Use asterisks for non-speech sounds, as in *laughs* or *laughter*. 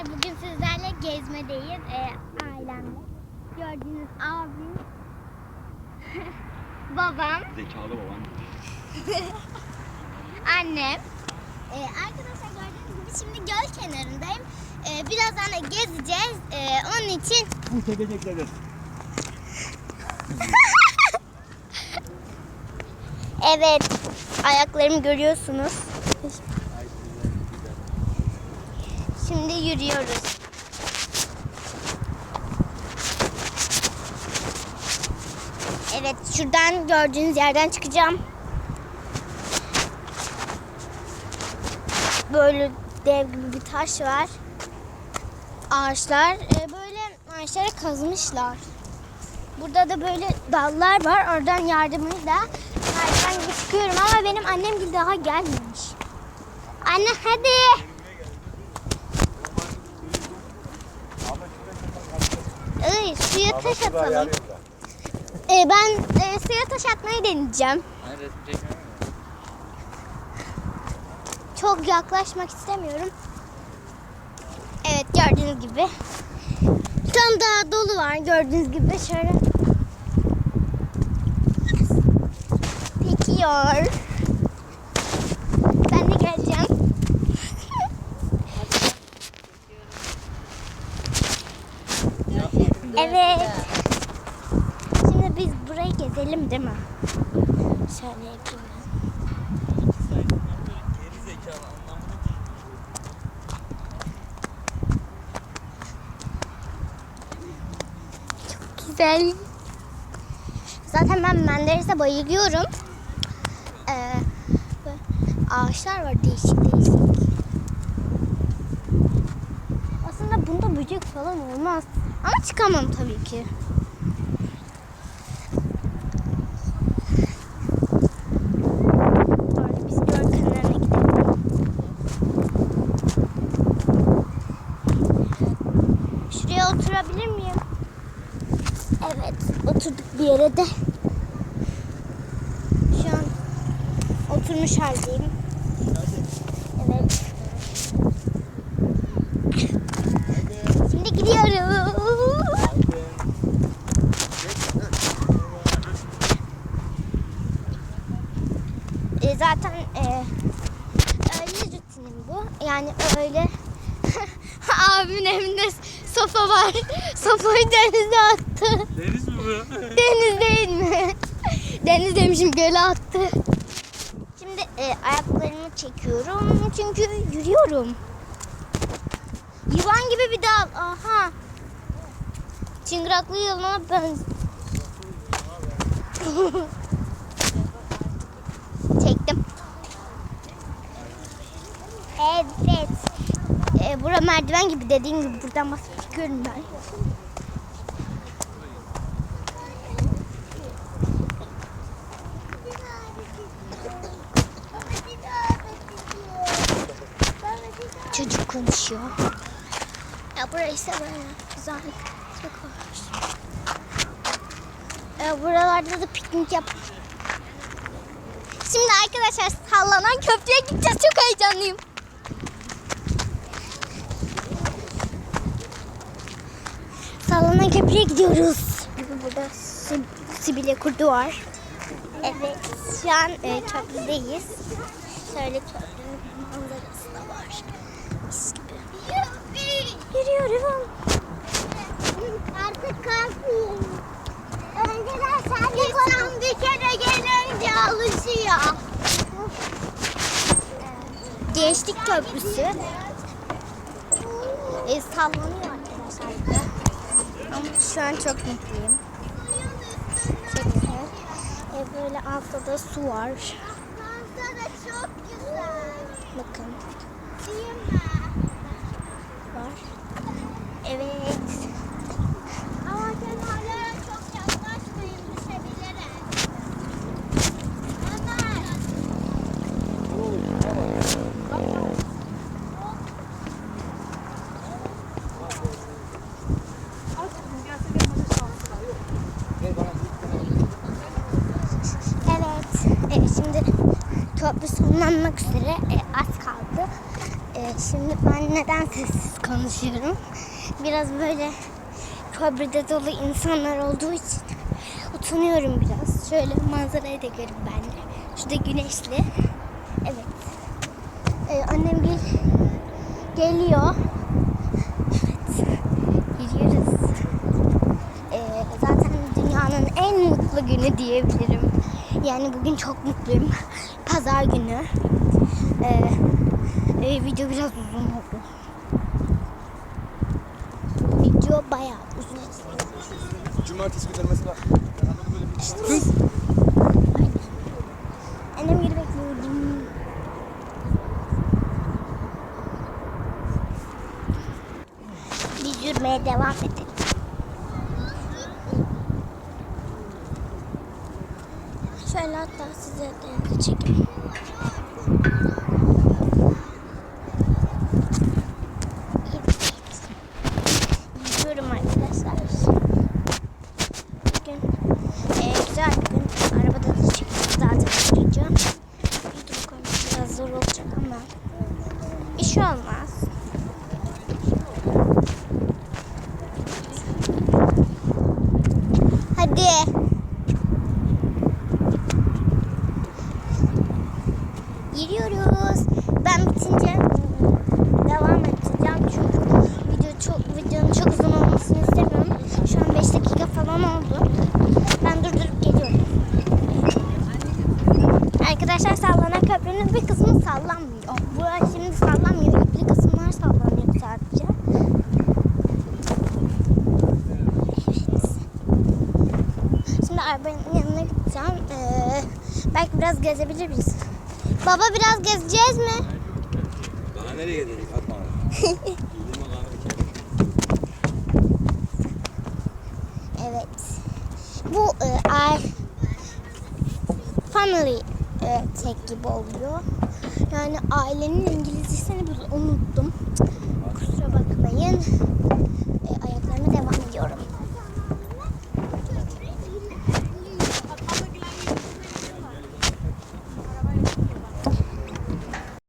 arkadaşlar bugün sizlerle gezmedeyiz ee, ailemle. Gördüğünüz abim, *laughs* babam, Zekalı baban. *laughs* annem. Ee, arkadaşlar gördüğünüz gibi şimdi göl kenarındayım. Ee, birazdan da gezeceğiz. Ee, onun için Bu tepecekleri. *laughs* evet ayaklarımı görüyorsunuz. Şimdi yürüyoruz. Evet şuradan gördüğünüz yerden çıkacağım. Böyle dev gibi bir taş var. Ağaçlar e, böyle ağaçlara kazmışlar. Burada da böyle dallar var. Oradan yardımıyla merdiven gibi çıkıyorum ama benim annem gibi daha gelmemiş. Anne hadi. Ay, suya taş atalım. Ee, ben e, suya taş atmayı deneyeceğim. Çok yaklaşmak istemiyorum. Evet gördüğünüz gibi. Tam daha dolu var gördüğünüz gibi şöyle. Pekiyor. Ben de geleceğim. evet. Şimdi biz gezelim değil mi? Şöyle yapayım ben. güzel. Zaten ben Menderes'e bayılıyorum. Ee, ağaçlar var değişik değişik. Aslında bunda böcek falan olmaz. Ama çıkamam tabii ki. Doğru, biz göl kenarına gidelim. Şuraya oturabilir miyim? Evet, oturduk bir yere de. Şu an oturmuş haldeyim. Evet. Şimdi gidiyoruz. E, zaten e, öyle rutinim bu. Yani öyle abimin evinde sofa var. *laughs* Sofayı denize attı. Deniz mi bu? *laughs* Deniz değil mi? *laughs* Deniz demişim göle attı. Şimdi e, ayaklarımı çekiyorum çünkü yürüyorum. Yılan gibi bir dal. Aha. Çıngıraklı yılana ben. Çektim. Evet. E, bura merdiven gibi dediğim gibi buradan basıp çıkıyorum. Çocuk konuşuyor. Ya burası böyle güzel. Çok hoş. Ya buralarda da piknik yap. Şimdi arkadaşlar sallanan köprüye gideceğiz. Çok heyecanlıyım. Sallanan köprüye gidiyoruz. Burada Sib- Sibile kurdu var. Evet, şu an e, köprüdeyiz. Şöyle köprünün manzarası da var. Mis gibi. Yürüyorum. Artık kalkmayayım. Önceden sen de İnsan bir kere gelince alışıyor. Gençlik Köprüsü. E, sallanıyor şu an çok mutluyum. Çok güzel. E, böyle altta da su var. Manzara çok güzel. Bakın var. Evet. E, köprü sonlanmak üzere. E, az kaldı. E, şimdi ben neden sessiz konuşuyorum? Biraz böyle köprüde dolu insanlar olduğu için utanıyorum biraz. Şöyle manzarayı da görün ben de. Şurada güneşli. Evet. Ee, annem gel geliyor. Evet. Gidiyoruz. Ee, zaten dünyanın en mutlu günü diyebilirim. Yani bugün çok mutluyum. *laughs* Pazar günü. Ee, e, video biraz uzun oldu. Video bayağı uzun. Cumartesi günleri mesela. Annem gibi bekliyordum. Biz yürümeye devam edelim. Şöyle hatta size de çekeyim. Yürüyorum arkadaşlar. Bugün e, güzel bir gün. Arabada da çekeceğim zaten yürüyeceğim. YouTube koymak biraz zor olacak ama bir şey olmaz. Hadi. Giriyoruz. Ben bitince devam edeceğim çünkü video çok videonun çok uzun olmasını istemiyorum. Şu an 5 dakika falan oldu. Ben durdurup geliyorum. Arkadaşlar sallanan köprünün bir kısmı sallanmıyor. Bu şimdi sallanmıyor. İpli kısımlar sallanıyor sadece. Evet. Şimdi arabanın yanına gideceğim. Ee, belki biraz gezebiliriz. Baba biraz gezeceğiz mi? Daha nereye gidelim? Atma. *laughs* Evet. Bu e, I family e, tek gibi oluyor. Yani ailenin İngilizcesini unuttum. Kusura bakmayın.